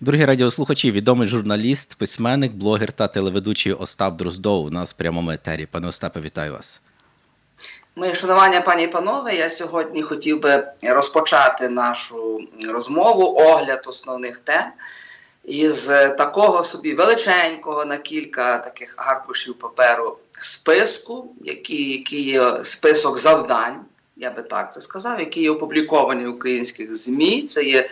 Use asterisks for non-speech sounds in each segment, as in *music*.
Дорогі радіослухачі, відомий журналіст, письменник, блогер та телеведучий Остап Дроздов у нас в прямому етері. Пане Остапе, вітаю вас. Моє шанування, пані і панове. Я сьогодні хотів би розпочати нашу розмову, огляд основних тем із такого собі величенького на кілька таких аркушів паперу списку, який, який є список завдань. Я би так це сказав, який є опублікований в українських ЗМІ. Це є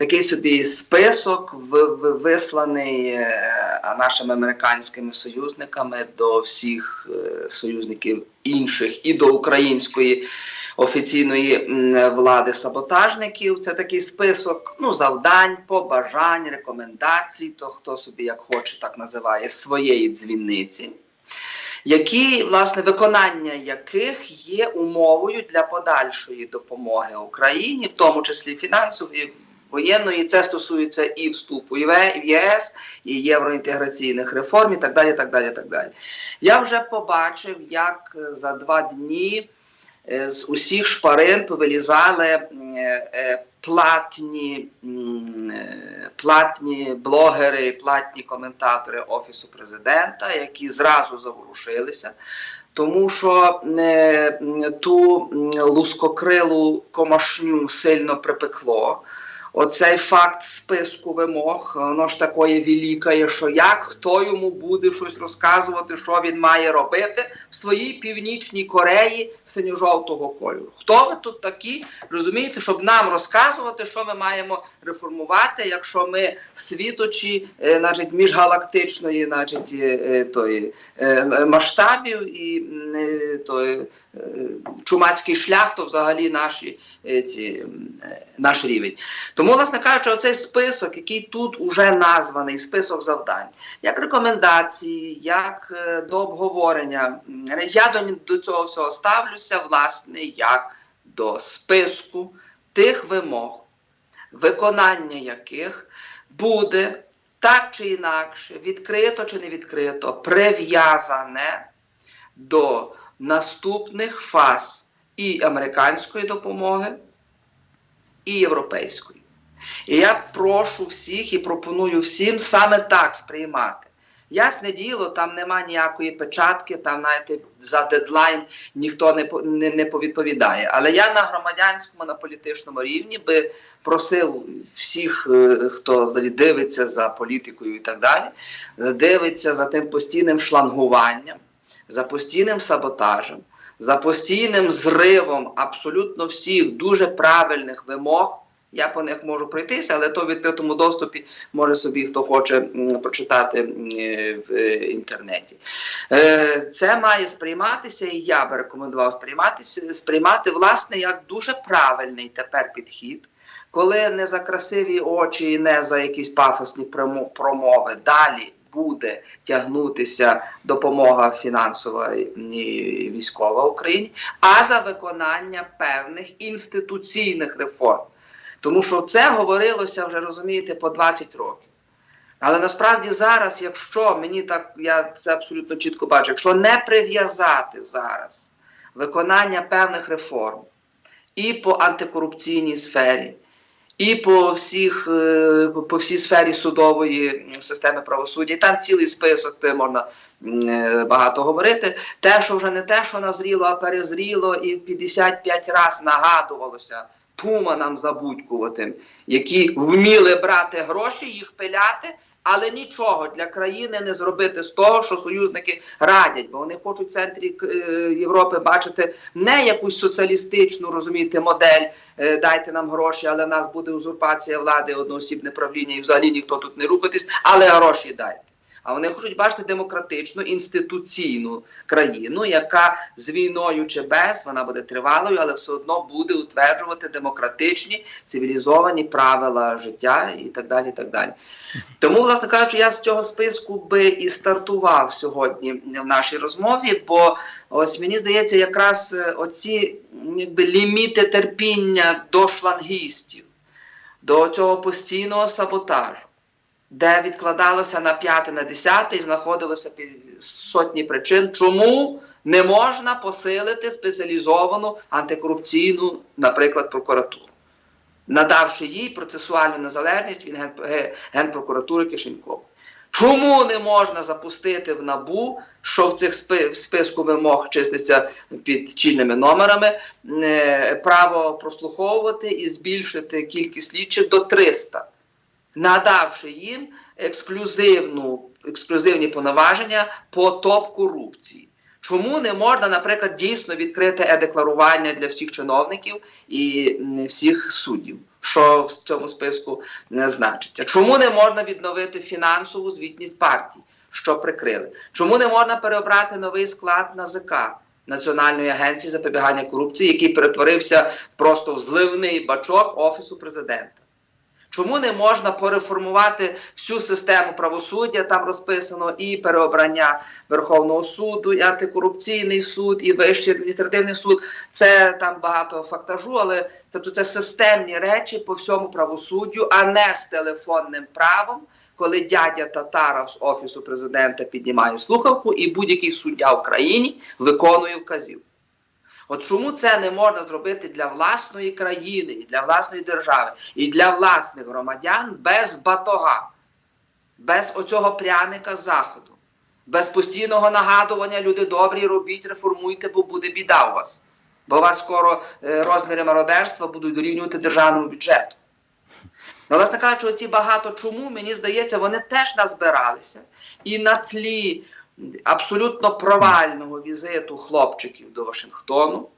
такий собі список, висланий е, нашими американськими союзниками до всіх е, союзників інших і до української офіційної влади саботажників. Це такий список ну, завдань, побажань, рекомендацій, то хто собі як хоче, так називає своєї дзвіниці які власне виконання яких є умовою для подальшої допомоги Україні, в тому числі фінансової. Воєнної це стосується і вступу в ЄС, і євроінтеграційних реформ, і так далі. так далі, так далі. Я вже побачив, як е, за два дні е, з усіх шпарин повилізали е, платні, платні блогери, платні коментатори Офісу президента, які зразу заворушилися. Тому що е, ту лускокрилу комашню сильно припекло. Оцей факт списку вимог, воно ж такої великає, що як хто йому буде щось розказувати, що він має робити в своїй північній Кореї синьо-жовтого кольору. Хто ви тут такі? Розумієте, щоб нам розказувати, що ми маємо реформувати, якщо ми світочі, е, значить, міжгалактичної, значить, е, е, е, масштабів і е, тої, е, чумацький шлях, то взагалі наші, е, ці, е, наш рівень. Тому, власне кажучи, оцей список, який тут уже названий, список завдань, як рекомендації, як е, до обговорення, я до цього всього ставлюся, власне, як до списку тих вимог, виконання яких буде так чи інакше, відкрито чи не відкрито, прив'язане до наступних фаз і американської допомоги, і європейської. І я прошу всіх і пропоную всім саме так сприймати. Ясне діло, там нема ніякої печатки, там знаєте, за дедлайн ніхто не, не, не повідповідає. Але я на громадянському, на політичному рівні би просив всіх, е, хто взагалі дивиться за політикою і так далі, дивиться за тим постійним шлангуванням, за постійним саботажем, за постійним зривом абсолютно всіх дуже правильних вимог. Я по них можу пройтися, але то в відкритому доступі може собі хто хоче прочитати е, в е, інтернеті. Е, Це має сприйматися, і я би рекомендував сприйматися, сприймати власне як дуже правильний тепер підхід, коли не за красиві очі і не за якісь пафосні промови далі буде тягнутися допомога фінансова і військова Україні, а за виконання певних інституційних реформ. Тому що це говорилося вже розумієте по 20 років. Але насправді зараз, якщо мені так, я це абсолютно чітко бачу, якщо не прив'язати зараз виконання певних реформ і по антикорупційній сфері, і по всіх е, по всій сфері судової системи правосуддя, і там цілий список, де можна е, багато говорити. Те, що вже не те, що назріло, а перезріло, і в 55 разів нагадувалося Пума нам забудькувати, які вміли брати гроші, їх пиляти. Але нічого для країни не зробити з того, що союзники радять, бо вони хочуть в центрі е, Європи бачити не якусь соціалістичну розумієте, модель, е, дайте нам гроші, але в нас буде узурпація влади, одноосібне правління, і взагалі ніхто тут не рухатись, але гроші дайте. А вони хочуть бачити демократичну інституційну країну, яка з війною чи без вона буде тривалою, але все одно буде утверджувати демократичні цивілізовані правила життя і так далі. І так далі. Тому, власне кажучи, я з цього списку би і стартував сьогодні в нашій розмові, бо ось мені здається, якраз е, оці якби ліміти терпіння до шлангістів, до цього постійного саботажу де відкладалося на п'яте, на десяте і знаходилося сотні причин, чому не можна посилити спеціалізовану антикорупційну, наприклад, прокуратуру. надавши їй процесуальну незалежність від Ген- Ге- Генпрокуратури Кишенькової. Чому не можна запустити в набу, що в цих в списку вимог числиться під чільними номерами, е, право прослуховувати і збільшити кількість слідчих до 300, надавши їм ексклюзивну, ексклюзивні повноваження по топ-корупції? Чому не можна, наприклад, дійсно відкрити е-декларування для всіх чиновників і всіх суддів, що в цьому списку не значиться? Чому не можна відновити фінансову звітність партій, що прикрили? Чому не можна переобрати новий склад НАЗК Національної агенції запобігання корупції, який перетворився просто в зливний бачок Офісу президента? Чому не можна переформувати всю систему правосуддя? Там розписано і переобрання Верховного суду, і антикорупційний суд, і Вищий адміністративний суд. Це там багато фактажу, але тобто це системні речі по всьому правосуддю, а не з телефонним правом, коли дядя Татаров з офісу президента піднімає слухавку, і будь-який суддя в країні виконує вказів. От чому це не можна зробити для власної країни, і для власної держави, і для власних громадян без батога, без оцього пряника заходу, без постійного нагадування, люди добрі, робіть, реформуйте, бо буде біда у вас. Бо у вас скоро е, розміри мародерства будуть дорівнювати державному бюджету. Ну, власне кажучи, ці багато чому, мені здається, вони теж назбиралися. І на тлі абсолютно провального візиту хлопчиків до Вашингтону.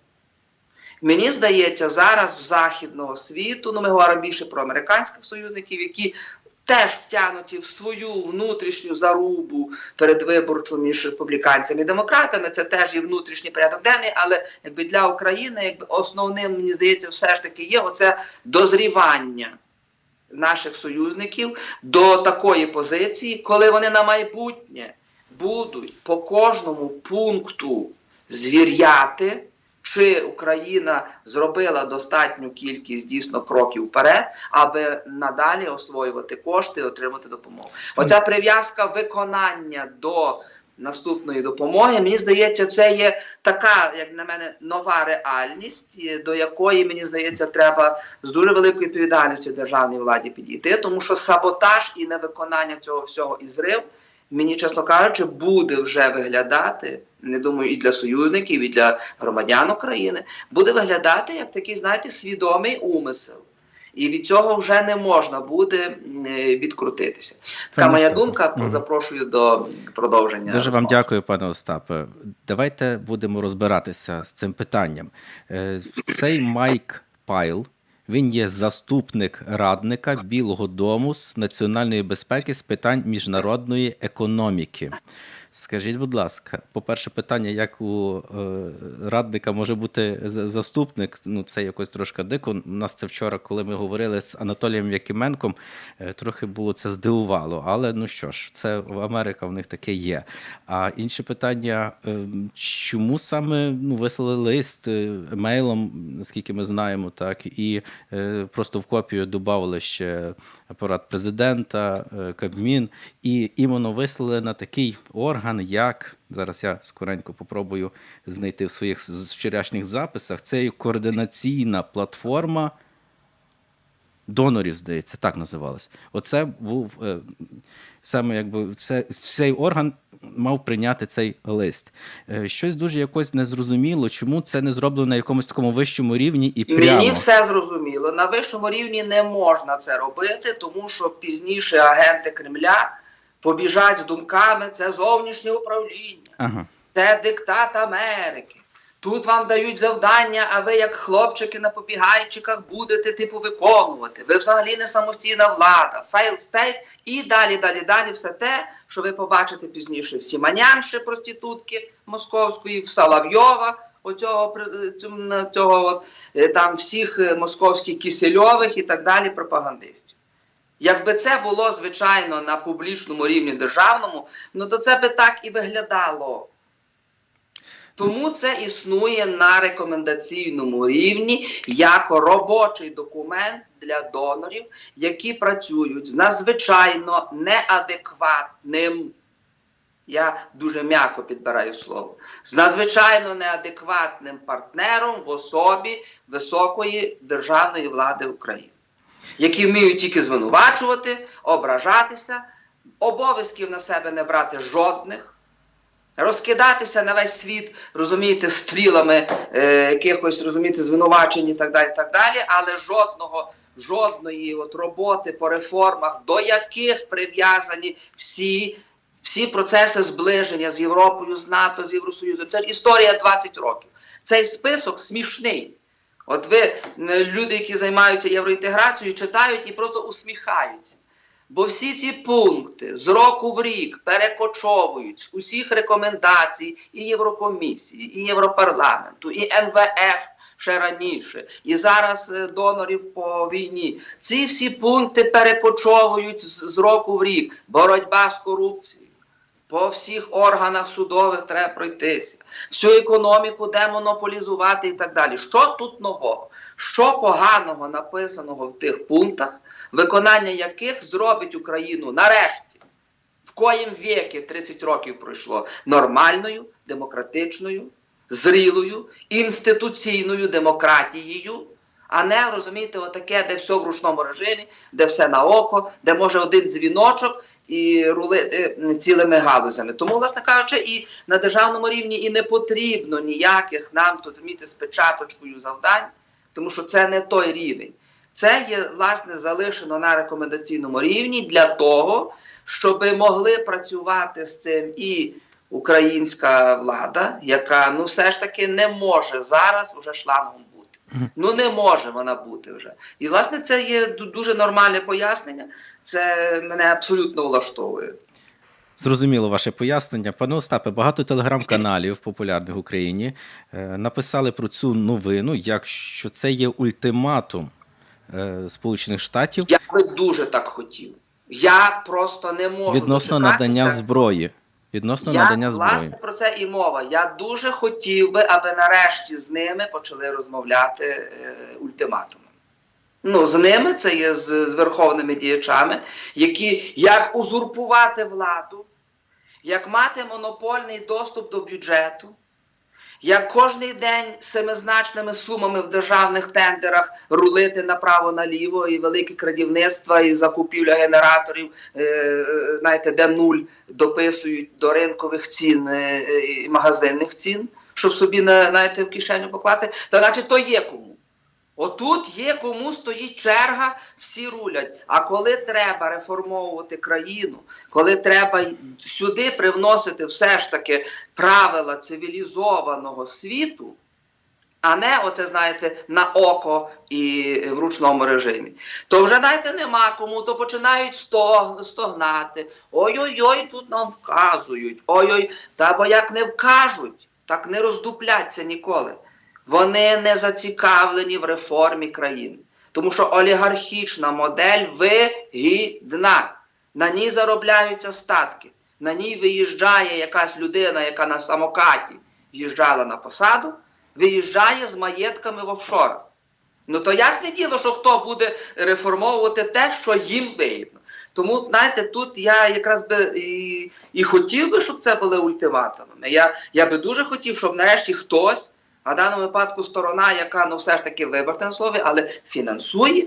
Мені здається, зараз в західного світу, ну ми говоримо більше про американських союзників, які теж втягнуті в свою внутрішню зарубу передвиборчу між республіканцями і демократами. Це теж є внутрішній порядок денний, але якби для України, якби основним, мені здається, все ж таки є оце дозрівання наших союзників до такої позиції, коли вони на майбутнє будуть по кожному пункту звіряти, чи Україна зробила достатню кількість дійсно кроків вперед, аби надалі освоювати кошти і отримати допомогу. Оця прив'язка виконання до наступної допомоги, мені здається, це є така, як на мене, нова реальність, до якої мені здається, треба з дуже великою відповідальністю державній владі підійти, тому що саботаж і невиконання цього всього і зрив, мені, чесно кажучи, буде вже виглядати. Не думаю, і для союзників, і для громадян України буде виглядати як такий, знаєте, свідомий умисел. І від цього вже не можна буде відкрутитися. Така Пане моя думка. Запрошую до продовження. Дуже вам дякую, пане Остапе. Давайте будемо розбиратися з цим питанням. Е, Цей Майк Пайл. Він є заступник радника Білого Дому з національної безпеки з питань міжнародної економіки. Скажіть, будь ласка, по-перше, питання, як у е, радника може бути заступник, ну це якось трошки дико. У нас це вчора, коли ми говорили з Анатолієм Якименком, е, трохи було це здивувало. Але ну що ж, це в Америка в них таке є. А інше питання: е, чому саме ну, вислали лист емейлом, наскільки ми знаємо, так, і просто в копію додали ще апарат президента, Кабмін, і іменно вислали на такий орган, як зараз я скоренько попробую знайти в своїх вчорашніх записах. Це координаційна платформа донорів, здається, так називалось. Оце був е, саме якби це, цей орган мав прийняти цей лист. Е, щось дуже якось незрозуміло, чому це не зроблено на якомусь такому вищому рівні і прямо. Мені все зрозуміло. На вищому рівні не можна це робити, тому що пізніше агенти Кремля побіжать з думками. Це зовнішнє управління, Ага. це диктат Америки. Тут вам дають завдання, а ви, як хлопчики на побігайчиках, будете типу виконувати. Ви взагалі не самостійна влада, failed state і далі, далі, далі, все те, що ви побачите пізніше в Сіманянши, проститутки московської, в Соловйова, оцього цього от, е, там всіх е, московських кисельових і так далі пропагандистів. Якби це було, звичайно, на публічному рівні державному, ну то це би так і виглядало. Тому це існує на рекомендаційному рівні як робочий документ для донорів, які працюють з надзвичайно неадекватним. Я дуже м'яко підбираю слово, з надзвичайно неадекватним партнером в особі високої державної влади України. Які вміють тільки звинувачувати, ображатися, обов'язків на себе не брати жодних. Розкидатися на весь світ, розумієте, стрілами е, якихось, розумієте, звинувачень і так далі, так далі, але жодного, жодної от роботи по реформах, до яких прив'язані всі, всі процеси зближення з Європою, з НАТО, з Євросоюзом. Це ж історія 20 років. Цей список смішний. От ви, люди, які займаються євроінтеграцією, читають і просто усміхаються. Бо всі ці пункти з року в рік перекочовують з усіх рекомендацій і Єврокомісії, і Європарламенту, і МВФ ще раніше, і зараз е, донорів по війні. Ці всі пункти перекочовують з, з року в рік. Боротьба з корупцією. По всіх органах судових треба пройтися, всю економіку демонополізувати і так далі. Що тут нового? Що поганого написаного в тих пунктах, виконання яких зробить Україну нарешті, в коїм віки 30 років пройшло нормальною, демократичною, зрілою, інституційною демократією, а не розумієте, отаке, де все в ручному режимі, де все на око, де може один дзвіночок і рулити цілими галузями. Тому, власне кажучи, і на державному рівні і не потрібно ніяких нам тут вміти з печаточкою завдань, тому що це не той рівень. Це є власне залишено на рекомендаційному рівні для того, щоб могли працювати з цим і українська влада, яка ну все ж таки не може зараз уже шлангом. Ну не може вона бути вже. І власне це є дуже нормальне пояснення. Це мене абсолютно влаштовує. Зрозуміло ваше пояснення. Пане Остапе, багато телеграм-каналів *clears throat* популярних в Україні е, написали про цю новину, як що це є ультиматум е, Сполучених Штатів Я би дуже так хотів. Я просто не можу відносно надання зброї. Відносно Я надання зброї. власне про це і мова. Я дуже хотів би, аби нарешті з ними почали розмовляти е, ультиматумом. Ну, з ними це є з, з верховними діячами, які як узурпувати владу, як мати монопольний доступ до бюджету, як кожний день семизначними сумами в державних тендерах рулити направо-наліво, і великі крадівництва, і закупівля генераторів, е, знаєте, де нуль дописують до ринкових цін е, і магазинних цін, щоб собі на, знаєте, в кишеню покласти, та наче то є кому. Отут є кому стоїть черга, всі рулять. А коли треба реформовувати країну, коли треба сюди привносити все ж таки правила цивілізованого світу, а не оце, знаєте, на око і в ручному режимі, то вже знаєте, нема кому, то починають стог, стогнати. Ой-ой-ой, тут нам вказують. Ой-ой, та бо як не вкажуть, так не роздупляться ніколи. Вони не зацікавлені в реформі країни. Тому що олігархічна модель вигідна. На ній заробляються статки. На ній виїжджає якась людина, яка на самокаті в'їжджала на посаду, виїжджає з маєтками в офшорах. Ну то ясне діло, що хто буде реформовувати те, що їм вигідно. Тому, знаєте, тут я якраз би і, і хотів би, щоб це були ультиматумами. Я, я би дуже хотів, щоб нарешті хтось, а в даному випадку сторона, яка ну все ж таки виборте на слові, але фінансує,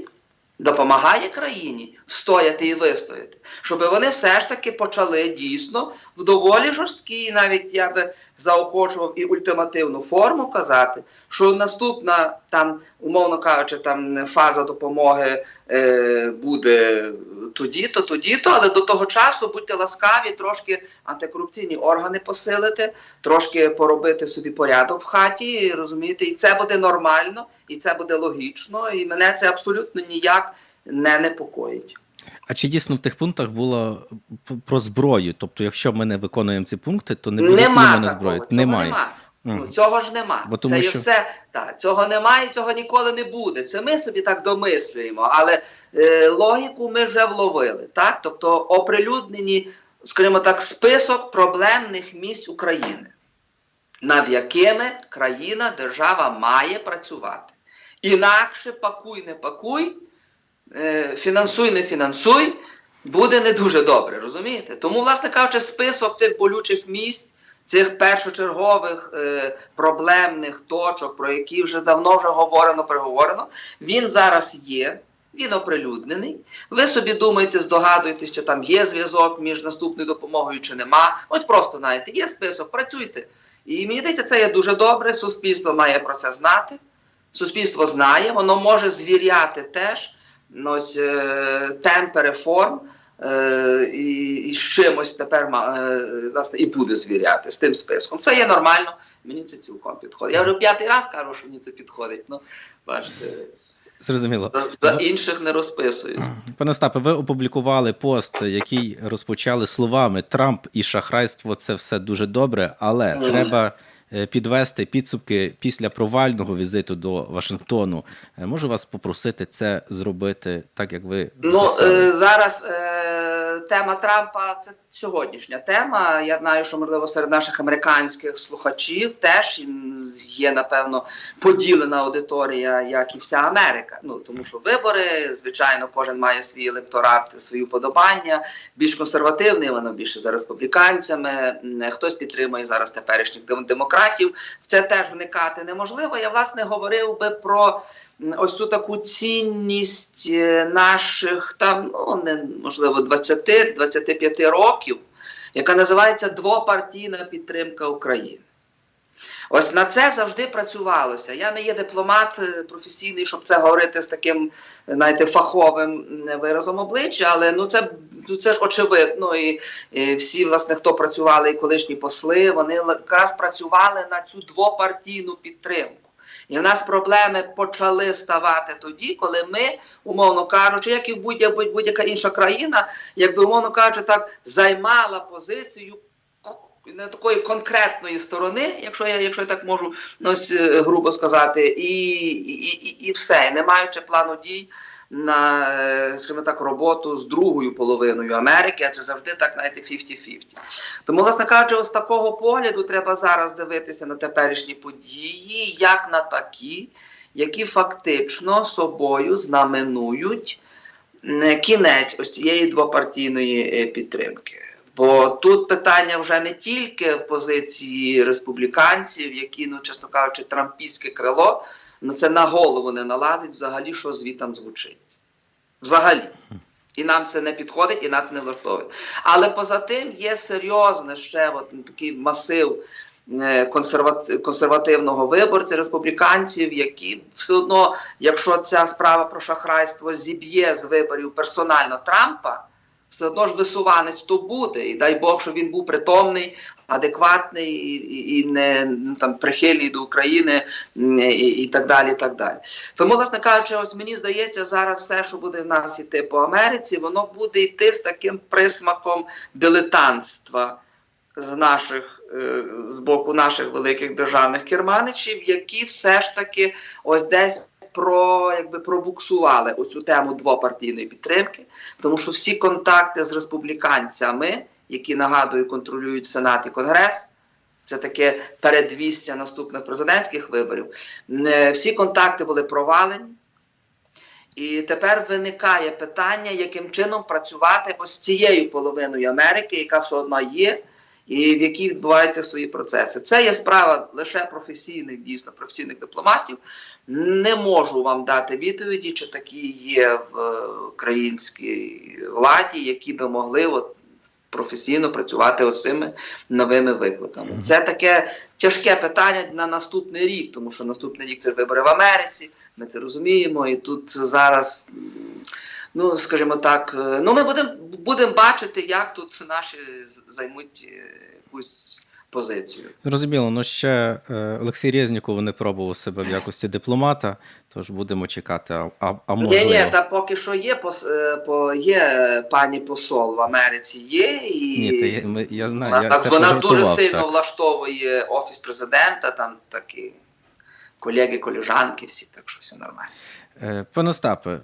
допомагає країні встояти і вистояти, щоб вони все ж таки почали дійсно в доволі жорсткій, навіть я би заохочував і ультимативну форму казати, що наступна там, умовно кажучи, там фаза допомоги е, буде тоді-то, тоді-то, але до того часу будьте ласкаві, трошки антикорупційні органи посилити, трошки поробити собі порядок в хаті, розумієте, і це буде нормально, і це буде логічно, і мене це абсолютно ніяк не непокоїть. А чи дійсно в тих пунктах було про зброю? Тобто, якщо ми не виконуємо ці пункти, то не буде Нема мене зброї. цього Немає. нема. Ну, цього ж нема. Бо тому це що- все. Так, цього немає, цього ніколи не буде. Це ми собі так домислюємо. Але е, логіку ми вже вловили. Так? Тобто оприлюднені, скажімо так, список проблемних місць України, над якими країна, держава має працювати. Інакше пакуй, не пакуй, фінансуй, не фінансуй, буде не дуже добре, розумієте? Тому, власне кажучи, список цих болючих місць, цих першочергових е, проблемних точок, про які вже давно вже говорено, переговорено, він зараз є. Він оприлюднений. Ви собі думаєте, здогадуєтесь, чи там є зв'язок між наступною допомогою чи нема. От просто знаєте, є список, працюйте. І мені здається, це є дуже добре. Суспільство має про це знати. Суспільство знає, воно може звіряти теж ось, е, темпи реформ. Е, і, і з чимось тепер е, власне і буде звіряти з тим списком. Це є нормально. Мені це цілком підходить. Я вже п'ятий раз кажу, що мені це підходить. Ну, бачите, Зрозуміло. за, за інших не розписуюсь. Пане Остапе, ви опублікували пост, який розпочали словами Трамп і шахрайство це все дуже добре, але Мгм. треба підвести підсумки після провального візиту до Вашингтону. Е, Можу вас попросити це зробити так, як ви Ну е, зараз е, тема Трампа це сьогоднішня тема. Я знаю, що можливо серед наших американських слухачів теж є напевно поділена аудиторія, як і вся Америка. Ну тому що вибори, звичайно, кожен має свій електорат, свої вподобання. Більш консервативний, воно більше за республіканцями. Хтось підтримує зараз теперішніх дем- демократів. В це теж вникати неможливо. Я власне говорив би про ось цю таку цінність е, наших там, ну не можливо, 20-25 років, яка називається двопартійна підтримка України. Ось на це завжди працювалося. Я не є дипломат е, професійний, щоб це говорити з таким, знаєте, фаховим виразом обличчя, але ну це, ну, це ж очевидно. І, і всі, власне, хто працювали, і колишні посли, вони якраз працювали на цю двопартійну підтримку. І в нас проблеми почали ставати тоді, коли ми, умовно кажучи, як і будь-яка будь-яка інша країна, якби умовно кажучи, так займала позицію не такої конкретної сторони, якщо я, якщо я так можу ось, е, грубо сказати, і, і, і, і все, не маючи плану дій на е, скажімо так, роботу з другою половиною Америки, а це завжди так, знаєте, 50-50. Тому, власне кажучи, з такого погляду треба зараз дивитися на теперішні події, як на такі, які фактично собою знаменують кінець ось цієї двопартійної е, підтримки. Бо тут питання вже не тільки в позиції республіканців, які, ну, чесно кажучи, трампійське крило, ну це на голову не налазить взагалі, що звітам звучить. Взагалі. І нам це не підходить, і нас це не влаштовує. Але поза тим є серйозне ще от, такий масив е, консервативного виборця, республіканців, які все одно, якщо ця справа про шахрайство зіб'є з виборів персонально Трампа, все одно ж висуванець то буде. І дай Бог, що він був притомний, адекватний і, і, не ну, там прихильний до України і, і так далі. і так далі. Тому, власне кажучи, ось мені здається, зараз все, що буде в нас іти по Америці, воно буде йти з таким присмаком дилетантства з наших з боку наших великих державних керманичів, які все ж таки ось десь про якби пробуксували оцю тему двопартійної підтримки, тому що всі контакти з республіканцями, які нагадую, контролюють Сенат і Конгрес. Це таке передвістя наступних президентських виборів. Всі контакти були провалені. І тепер виникає питання, яким чином працювати ось цією половиною Америки, яка все одно є, і в якій відбуваються свої процеси. Це є справа лише професійних, дійсно професійних дипломатів. Не можу вам дати відповіді, чи такі є в е, українській владі, які би могли от, професійно працювати ось цими новими викликами. Це таке тяжке питання на наступний рік, тому що наступний рік це вибори в Америці. Ми це розуміємо, і тут зараз, ну скажімо так, е, ну ми будемо будем бачити, як тут наші займуть е, якусь позицію. Зрозуміло, ну ще е, Олексій Резніков не пробував себе в якості дипломата, тож будемо чекати. А, а, а Ні, ні, та поки що є пос, по є пані посол в Америці. Є і Ні, та я, я знаю, вона, я так, вона дуже сильно так. влаштовує офіс президента, там такі колеги, коліжанки, всі, так що все нормально. Пане Остапе,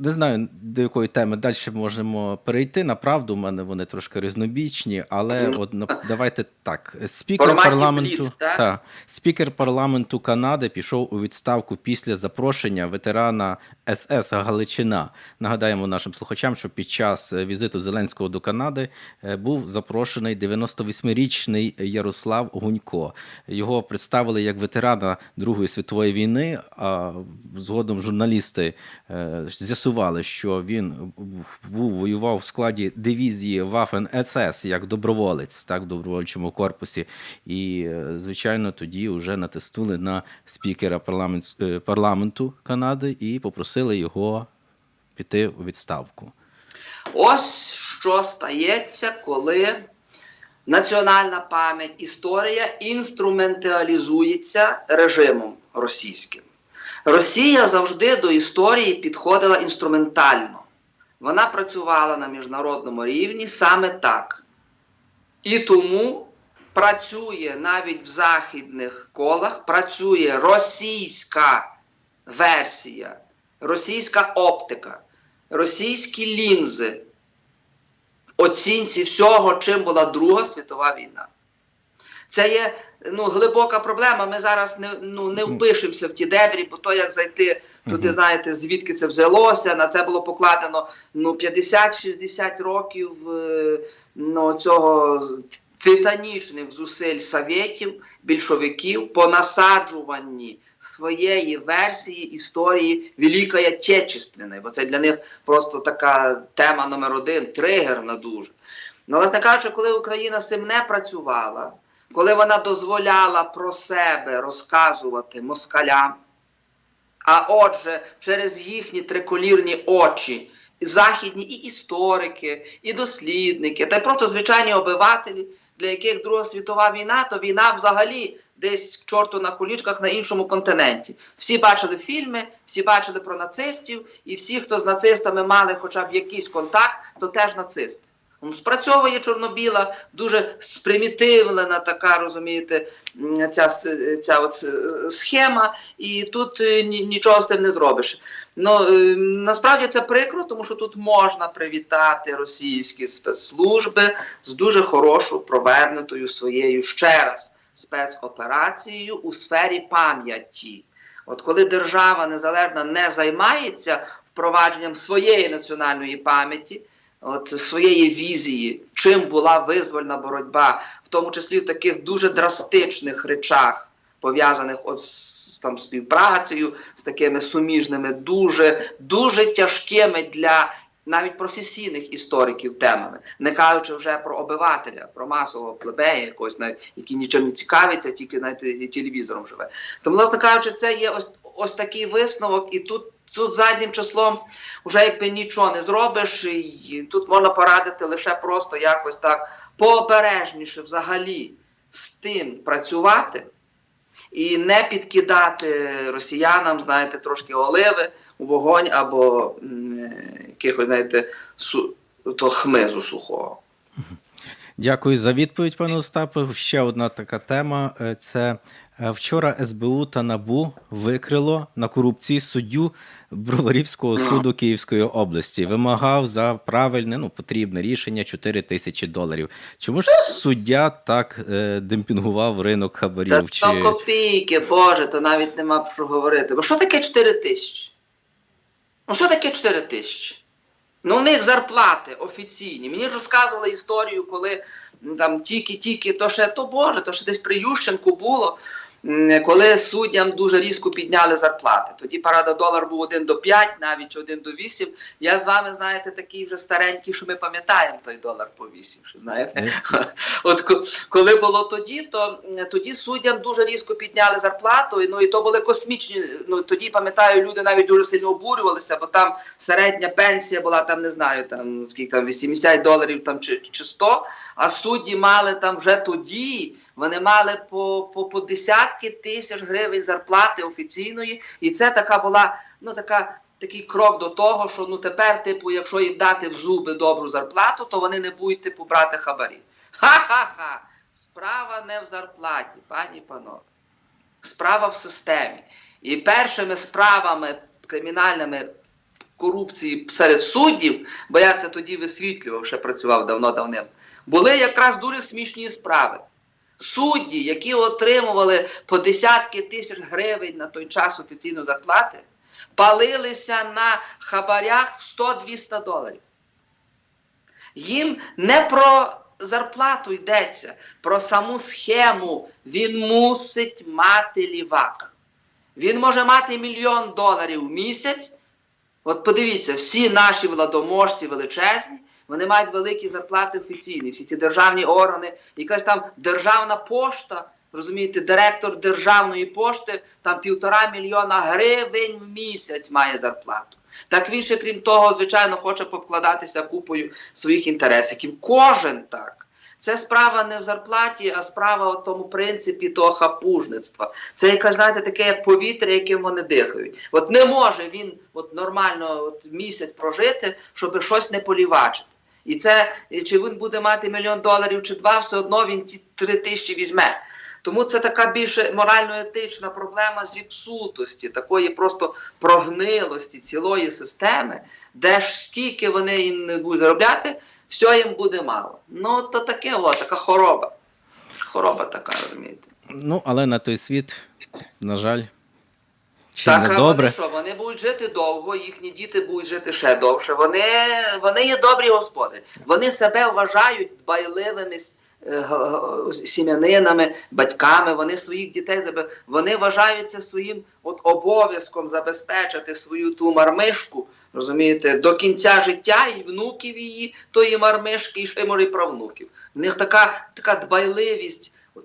не знаю, до якої теми далі можемо перейти. Направду, у мене вони трошки різнобічні, але от, давайте так. Спікер Форматі парламенту, бліц, так? та, спікер парламенту Канади пішов у відставку після запрошення ветерана СС Галичина. Нагадаємо нашим слухачам, що під час е, візиту Зеленського до Канади е, був запрошений 98-річний Ярослав Гунько. Його представили як ветерана Другої світової війни. А згодом журналісти е, з'ясували. З'ясували, що він був воював в складі дивізії Waffen СС як доброволець, так, в добровольчому корпусі. І, е, звичайно, тоді вже натиснули на спікера парламент, е, парламенту Канади і попросили його піти у відставку. Ось що стається, коли національна пам'ять, історія інструменталізується режимом російським. Росія завжди до історії підходила інструментально. Вона працювала на міжнародному рівні саме так. І тому працює навіть в західних колах, працює російська версія, російська оптика, російські лінзи в оцінці всього, чим була Друга світова війна. Це є ну, глибока проблема. Ми зараз не, ну, не впишемося в ті дебрі, бо то як зайти туди, знаєте, звідки це взялося. На це було покладено ну, 50-60 років е, ну, цього титанічних зусиль совєтів, більшовиків по насаджуванні своєї версії історії Великої Отечественної, бо це для них просто така тема номер один, тригерна дуже. Ну, власне кажучи, коли Україна з цим не працювала, коли вона дозволяла про себе розказувати москалям, а отже, через їхні триколірні очі, і західні і історики, і дослідники, та й просто звичайні обивателі, для яких Друга світова війна, то війна взагалі десь к чорту на кулічках на іншому континенті. Всі бачили фільми, всі бачили про нацистів, і всі, хто з нацистами мали хоча б якийсь контакт, то теж нацисти. Спрацьовує Чорнобіла, дуже спримітивлена така, розумієте, ця, ця от схема, і тут е, нічого з тим не зробиш. Ну, е, насправді це прикро, тому що тут можна привітати російські спецслужби з дуже хорошою провернутою своєю ще раз спецоперацією у сфері пам'яті. От коли держава незалежна не займається впровадженням своєї національної пам'яті, от своєї візії, чим була визвольна боротьба, в тому числі в таких дуже драстичних речах, пов'язаних от з там співпрацею з такими суміжними, дуже, дуже тяжкими для навіть професійних істориків темами, не кажучи вже про обивателя, про масового плебея, якогось навіть, який нічим не цікавиться, тільки навіть телевізором живе. Тому, власне кажучи, це є ось, ось такий висновок, і тут, тут заднім числом вже якби нічого не зробиш, і тут можна порадити лише просто якось так пообережніше взагалі з тим працювати і не підкидати росіянам, знаєте, трошки оливи у вогонь або якихось, знаєте, су, то хмизу сухого. Дякую за відповідь, пане Остапе. Ще одна така тема. е, Це вчора СБУ та НАБУ викрило на корупції суддю Броварівського суду Київської області. Вимагав за правильне, ну потрібне рішення 4 тисячі доларів. Чому ж суддя так е, демпінгував ринок Та хабарів? Чи... то копійки, Боже, то навіть нема про що говорити. Бо що таке 4 тисячі? Ну що таке 4 тисячі? Ну, у них зарплати офіційні. Мені ж розказували історію, коли там тільки-тільки, то ще то Боже, то ще десь при Ющенку було, коли суддям дуже різко підняли зарплати. Тоді парада долар був 1 до 5, навіть чи 1 до 8. Я з вами, знаєте, такий вже старенький, що ми пам'ятаємо той долар по 8. Знаєте? *laughs* От коли було тоді, то тоді суддям дуже різко підняли зарплату. Ну і то були космічні. Ну тоді пам'ятаю, люди навіть дуже сильно обурювалися, бо там середня пенсія була там, не знаю, там скільки там 80 доларів там чи, чи 100, А судді мали там вже тоді. Вони мали по, по, по десятки тисяч гривень зарплати офіційної, і це така була ну така. Такий крок до того, що ну тепер, типу, якщо їм дати в зуби добру зарплату, то вони не будуть типу брати хабарі. Ха-ха-ха! Справа не в зарплаті, пані і панове. Справа в системі. І першими справами кримінальними корупції серед суддів, бо я це тоді висвітлював, ще працював давно-давним, були якраз дуже смішні справи. Судді, які отримували по десятки тисяч гривень на той час офіційної зарплати, палилися на хабарях в 100-200 доларів. Їм не про зарплату йдеться, про саму схему. Він мусить мати лівак. Він може мати мільйон доларів в місяць, От подивіться, всі наші владоможці величезні, вони мають великі зарплати офіційні, всі ці державні органи, якась там державна пошта, розумієте, директор державної пошти там півтора мільйона гривень в місяць має зарплату. Так він ще, крім того, звичайно, хоче покладатися купою своїх інтересів. Кожен так. Це справа не в зарплаті, а справа в тому принципі того хапужництва. Це якась, знаєте, таке повітря, яким вони дихають. От не може він от нормально от місяць прожити, щоб щось не полівачити. І це чи він буде мати мільйон доларів чи два, все одно він ці три тисячі візьме. Тому це така більше морально-етична проблема зіпсутості, такої просто прогнилості цілої системи, де ж скільки вони їм не будуть заробляти, все їм буде мало. Ну, то таке, о, така хороба. Хороба така, розумієте. Ну, але на той світ, на жаль, чи так, не добре. вони що, вони будуть жити довго, їхні діти будуть жити ще довше. Вони, вони є добрі господарі. Вони себе вважають дбайливими с- е, сім'янинами, батьками. Вони своїх дітей вони вважаються своїм от обов'язком забезпечити свою ту мармишку. Розумієте, до кінця життя і внуків її, тої мармишки, і ще може і правнуків. В них така, така дбайливість. От,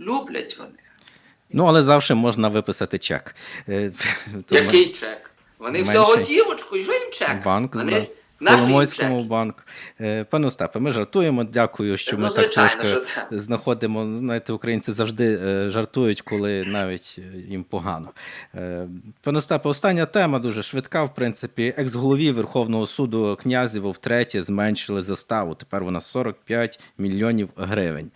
люблять вони. Ну, але завжди можна виписати чек. Е, Який чек? Вони Менший. готівочку, і що їм чек? Банк, Вони да. Коломойському банку. Е, Пане Остапе, ми жартуємо. Дякую, що Ну, ми так трошки що знаходимо. Знаєте, українці завжди е, жартують, коли навіть їм погано. Пане Остапе, остання тема дуже швидка. В принципі, екс-голові Верховного суду Князєву втретє зменшили заставу. Тепер вона 45 мільйонів гривень.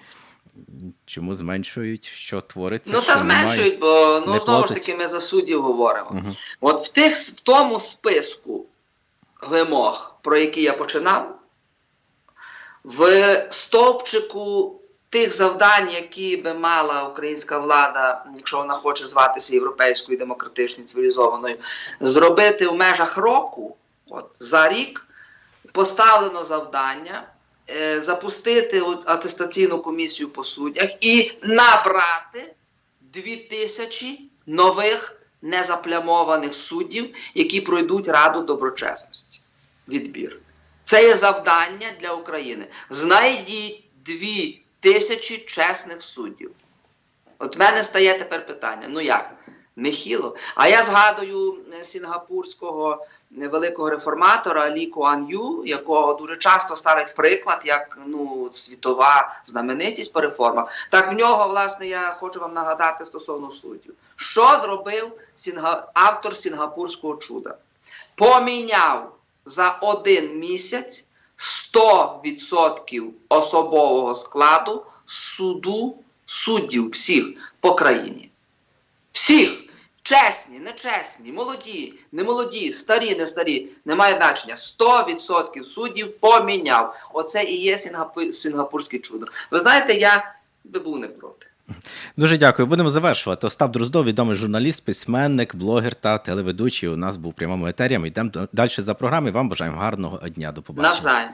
Чому зменшують? Що твориться? Ну що та немає? зменшують, бо ну знову ж таки ми за суддів говоримо. Мгм. От в тих в тому списку вимог, про які я починав, в стовпчику тих завдань, які би мала українська влада, якщо вона хоче зватися європейською демократичною цивілізованою, зробити в межах року, от за рік, поставлено завдання. Е, Запустити атестаційну комісію по суддях і набрати 2000 нових незаплямованих суддів, які пройдуть Раду доброчесності. Відбір. Це є завдання для України. Знайдіть 2000 чесних суддів. От в мене стає тепер питання: ну як? Нехіло. А я згадую е, сінгапурського е, великого реформатора Лі Куан Ю, якого дуже часто ставлять приклад як ну, світова знаменитість по реформах. Так в нього, власне, я хочу вам нагадати стосовно суддів. Що зробив сінга... автор сінгапурського чуда? Поміняв за один місяць 100% особового складу суду суддів всіх по країні. Всіх. Чесні, нечесні, молоді, не молоді, старі, не старі, немає значення. 100% суддів поміняв. Оце і є сінгапу... сінгапурське чудо. Ви знаєте, я би був не проти. Дуже дякую. Будемо завершувати. Остап Дроздов, відомий журналіст, письменник, блогер та телеведучий. У нас був прямому етері. Ми йдемо далі за програмою. Вам бажаємо гарного дня. До побачення. Навзаєм.